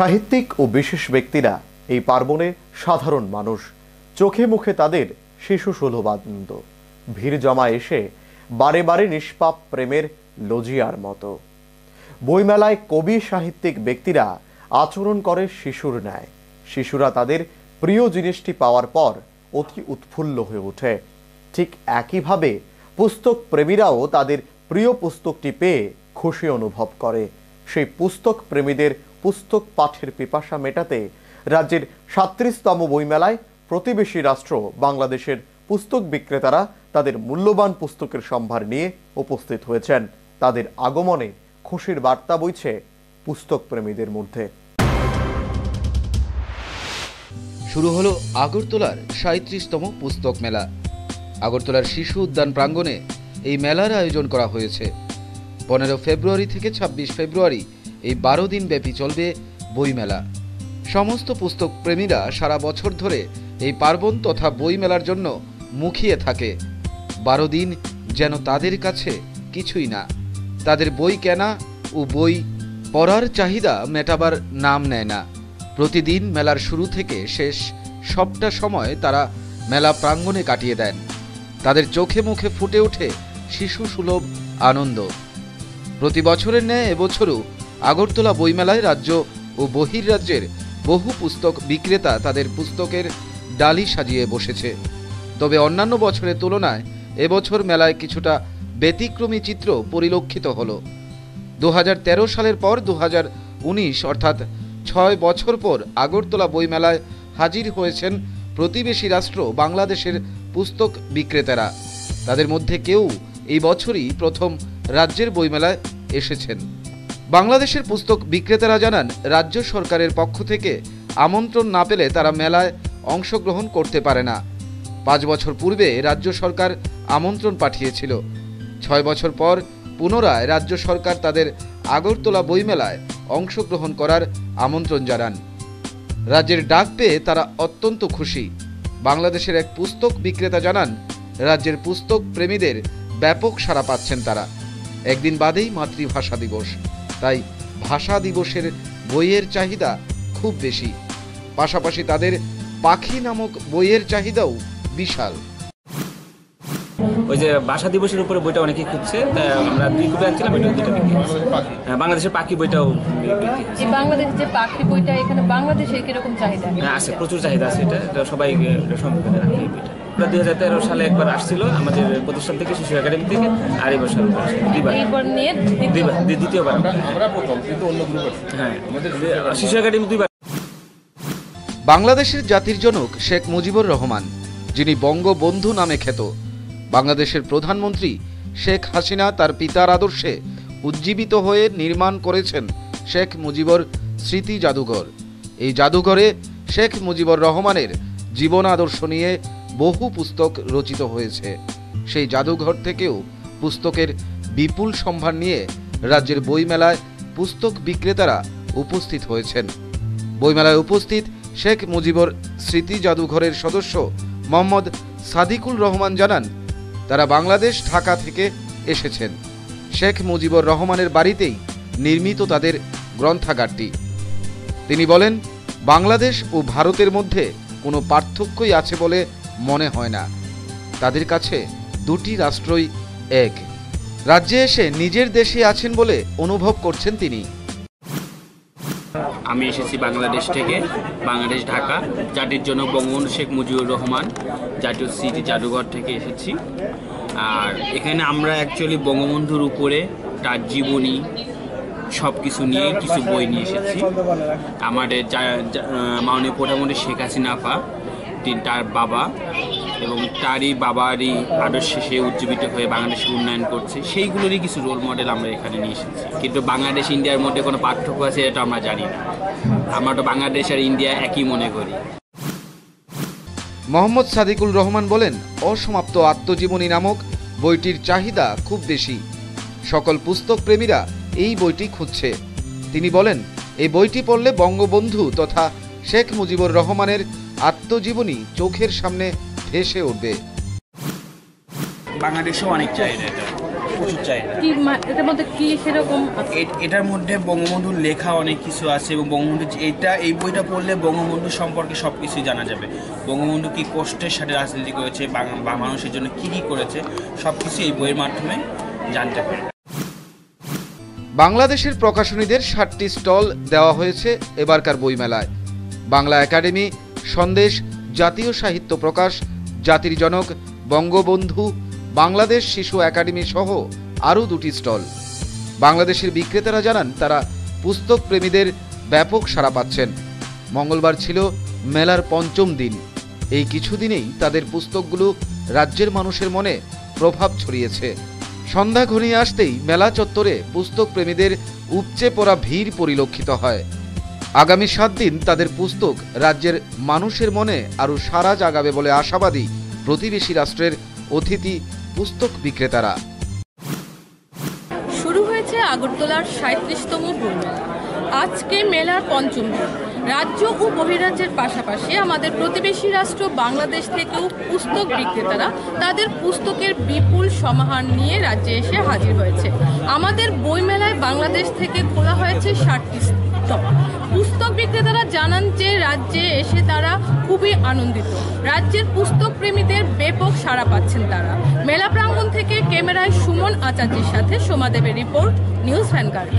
সাহিত্যিক ও বিশেষ ব্যক্তিরা এই পার্বণে সাধারণ মানুষ। চোখে মুখে তাদের শিশু সুলভ আনন্দ। ভিড় জমা এসে বারে বারে নিষ্পাপ প্রেমের লজিয়ার মতো। বইমেলায় কবি সাহিত্যিক ব্যক্তিরা আচরণ করে শিশুর ন্যায়। শিশুরা তাদের প্রিয় জিনিসটি পাওয়ার পর অতি উৎফুল্ল হয়ে ওঠে। ঠিক একইভাবে পুস্তক প্রেমীরাও তাদের প্রিয় পুস্তকটি পেয়ে খুশি অনুভব করে। সেই পুস্তক প্রেমীদের পুস্তক পাঠের পিপাসা মেটাতে রাজ্যের সাত্রিশতম বইমেলায় প্রতিবেশী রাষ্ট্র বাংলাদেশের পুস্তক বিক্রেতারা তাদের মূল্যবান পুস্তকের সম্ভার নিয়ে উপস্থিত হয়েছেন। তাদের আগমনে খুশির বার্তা বইছে পুস্তক প্রেমীদের মধ্যে। শুরু হলো আগরতলার সাঁত্রিশতম পুস্তক মেলা। আগরতলার শিশু উদ্যান প্রাঙ্গণে এই মেলার আয়োজন করা হয়েছে। পনেরো ফেব্রুয়ারি থেকে ২৬ ফেব্রুয়ারি এই বারো দিন ব্যাপী চলবে বইমেলা। সমস্ত পুস্তক প্রেমীরা সারা বছর ধরে এই পার্বণ তথা বইমেলার জন্য মুখিয়ে থাকে। বারো দিন যেন তাদের কাছে কিছুই না। তাদের বই কেনা ও বই পড়ার চাহিদা মেটাবার নাম নেয় না। প্রতিদিন মেলার শুরু থেকে শেষ সবটা সময় তারা মেলা প্রাঙ্গণে কাটিয়ে দেন। তাদের চোখে মুখে ফুটে ওঠে শিশু সুলভ আনন্দ। প্রতি বছরের ন্যায় এবছরও আগরতলা বইমেলায় রাজ্য ও বহির্রাজ্যের বহু পুস্তক বিক্রেতা তাদের পুস্তকের ডালি সাজিয়ে বসেছে। তবে অন্যান্য বছরের তুলনায় এবছর মেলায় কিছুটা ব্যতিক্রমী চিত্র পরিলক্ষিত হল। দু হাজার তেরো সালের পর দু হাজার উনিশ, অর্থাৎ ছয় বছর পর আগরতলা বইমেলায় হাজির হয়েছেন প্রতিবেশী রাষ্ট্র বাংলাদেশের পুস্তক বিক্রেতারা। তাদের মধ্যে কেউ এই বছরই প্রথম রাজ্যের বইমেলায় এসেছেন। বাংলাদেশের পুস্তক বিক্রেতারা জানান, রাজ্য সরকারের পক্ষ থেকে আমন্ত্রণ না পেলে তারা মেলায় অংশগ্রহণ করতে পারে না। পাঁচ বছর পূর্বে রাজ্য সরকার আমন্ত্রণ পাঠিয়েছিল। ছয় বছর পর পুনরায় রাজ্য সরকার তাদের আগরতলা বইমেলায় অংশগ্রহণ করার আমন্ত্রণ জানান। রাজ্যের ডাক পেয়ে তারা অত্যন্ত খুশি। বাংলাদেশের এক পুস্তক বিক্রেতা জানান, রাজ্যের পুস্তক প্রেমীদের ব্যাপক সাড়া পাচ্ছেন তারা। একদিন বাদেই মাতৃভাষা দিবস। তাই ভাষা দিবসের বইয়ের চাহিদা খুব বেশি। পাশাপাশি তাদের পাখি নামক বইয়ের চাহিদাও বিশাল। ওই যে ভাষা দিবসের উপরে বইটা অনেকেই খুঁজছে তা আমরা দুই কপি আনছিলাম এটা দুটো বিক্রি হ্যাঁ, বাংলাদেশের পাখি বইটাও এই বাংলাদেশের যে পাখি বইটা এখানে বাংলাদেশে কীরকম চাহিদা? হ্যাঁ, আছে প্রচুর চাহিদা আছে এটা সবাই সম্মুখীন রাখে আমরা দুই হাজার তেরো সালে একবার আসছিল আমাদের প্রতিষ্ঠান থেকে শিশু একাডেমি থেকে আর এই বছর দুইবার। দ্বিতীয়বার। আমরা প্রথম কিন্তু অন্য গ্রুপের হ্যাঁ। শিশু একাডেমি দুইবার। বাংলাদেশের জাতির জনক শেখ মুজিবুর রহমান যিনি বঙ্গবন্ধু নামে খ্যাত বাংলাদেশের প্রধানমন্ত্রী শেখ হাসিনা তার পিতার আদর্শে উজ্জীবিত হয়ে নির্মাণ করেছেন শেখ মুজিবর স্মৃতি জাদুঘর। এই জাদুঘরে শেখ মুজিবুর রহমানের জীবন আদর্শ নিয়ে বহু পুস্তক রচিত হয়েছে। সেই জাদুঘর থেকেও পুস্তকের বিপুল সম্ভার নিয়ে রাজ্যের বইমেলায় পুস্তক বিক্রেতারা উপস্থিত হয়েছেন। বইমেলায় উপস্থিত শেখ মুজিবর স্মৃতি জাদুঘরের সদস্য মোহাম্মদ সাদিকুল রহমান জানান, তারা বাংলাদেশ, ঢাকা থেকে এসেছেন। শেখ মুজিবুর রহমানের বাড়িতেই নির্মিত তাদের গ্রন্থাগারটি। তিনি বলেন, বাংলাদেশ ও ভারতের মধ্যে কোনো পার্থক্যই আছে বলে মনে হয় না। তাদের কাছে দুটি রাষ্ট্রই এক। রাজ্যে এসে নিজের দেশে আছেন বলে অনুভব করছেন তিনি। আমি এসেছি বাংলাদেশ থেকে, বাংলাদেশ, ঢাকা। জাতির জন্য বঙ্গবন্ধু শেখ মুজিবুর রহমান জাতীয় স্মৃতি জাদুঘর থেকে এসেছি। আর এখানে আমরা অ্যাকচুয়ালি বঙ্গবন্ধুর উপরে তার জীবনী সব কিছু নিয়ে কিছু বই নিয়ে এসেছি। আমাদের মাননীয় প্রধানমন্ত্রী শেখ হাসিনা আপা তিনি তার বাবা এবং তারই বাবারই আদর্শে সে উজ্জীবিত হয়ে বাংলাদেশের উন্নয়ন করছে। সেইগুলোরই কিছু রোল মডেল আমরা এখানে নিয়ে এসেছি। কিন্তু বাংলাদেশ, ইন্ডিয়ার মধ্যে কোনো পার্থক্য আছে এটা আমরা জানি না। আমরা তো বাংলাদেশ আর ইন্ডিয়া একই মনে করি। মোহাম্মদ সাদিকুল রহমান বলেন, অসমাপ্ত আত্মজীবনী নামক বইটির চাহিদা খুব বেশি। সকল পুস্তক প্রেমীরা এই বইটি খুঁজছে। তিনি বলেন, এই বইটি পড়লে বঙ্গবন্ধু তথা শেখ মুজিবুর রহমানের আত্মজীবনী চোখের সামনে ভেসে উঠবে বাংলাদেশেও অনেক চাহিদা এটা। প্রচুর চাহিদা। কি এটার মধ্যে কি সেরকম এটার মধ্যে বঙ্গবন্ধুর লেখা অনেক কিছু আছে এবং বঙ্গবন্ধু এইটা এই বইটা পড়লে বঙ্গবন্ধু সম্পর্কে সব কিছুই জানা যাবে। বঙ্গবন্ধু কি কষ্টের সাথে রাজনীতি করেছে বাং- বা মানুষের জন্য কি কি করেছে সব কিছু এই বইয়ের মাধ্যমে জানতে পারে বাংলাদেশের প্রকাশনীদের ষাটটি স্টল দেওয়া হয়েছে এবারকার বইমেলায়। বাংলা একাডেমি সন্দেশ, জাতীয় সাহিত্য প্রকাশ, জাতির জনক, বঙ্গবন্ধু, বাংলাদেশ শিশু একাডেমি সহ আরও দুটি স্টল। বাংলাদেশের বিক্রেতারা জানান, তারা পুস্তক প্রেমীদের ব্যাপক সাড়া পাচ্ছেন। মঙ্গলবার ছিল মেলার পঞ্চম দিন। এই কিছুদিনেই তাদের পুস্তকগুলো রাজ্যের মানুষের মনে প্রভাব ছড়িয়েছে। সন্ধ্যা ঘনিয়ে আসতেই মেলা চত্বরে পুস্তক প্রেমীদের উপচে পড়া ভিড় পরিলক্ষিত হয়। আগামী সাত দিন তাদের পুস্তক রাজ্যের মানুষের মনে আরও সারা জাগাবে বলে আশাবাদী প্রতিবেশী রাষ্ট্রের অতিথি পুস্তক বিক্রেতারা। শুরু হয়েছে আগরতলার সাঁত্রিশতম আজকে মেলার পঞ্চম দিন। রাজ্য ও বহিরাজ্যের পাশাপাশি আমাদের প্রতিবেশী রাষ্ট্র বাংলাদেশ থেকেও পুস্তক বিক্রেতারা তাদের পুস্তকের বিপুল সমাহার নিয়ে রাজ্যে এসে হাজির হয়েছে। আমাদের বইমেলায় বাংলাদেশ থেকে খোলা হয়েছে ষাটটি স্টল পুস্তক বিক্রেতারা জানান যে রাজ্যে এসে তারা খুবই আনন্দিত। রাজ্যের পুস্তক প্রেমীদের ব্যাপক সাড়া পাচ্ছেন তারা। মেলা প্রাঙ্গণ থেকে ক্যামেরায় সুমন আচার্যের সাথে সোমাদেবের রিপোর্ট, নিউজ ভ্যানগার্ড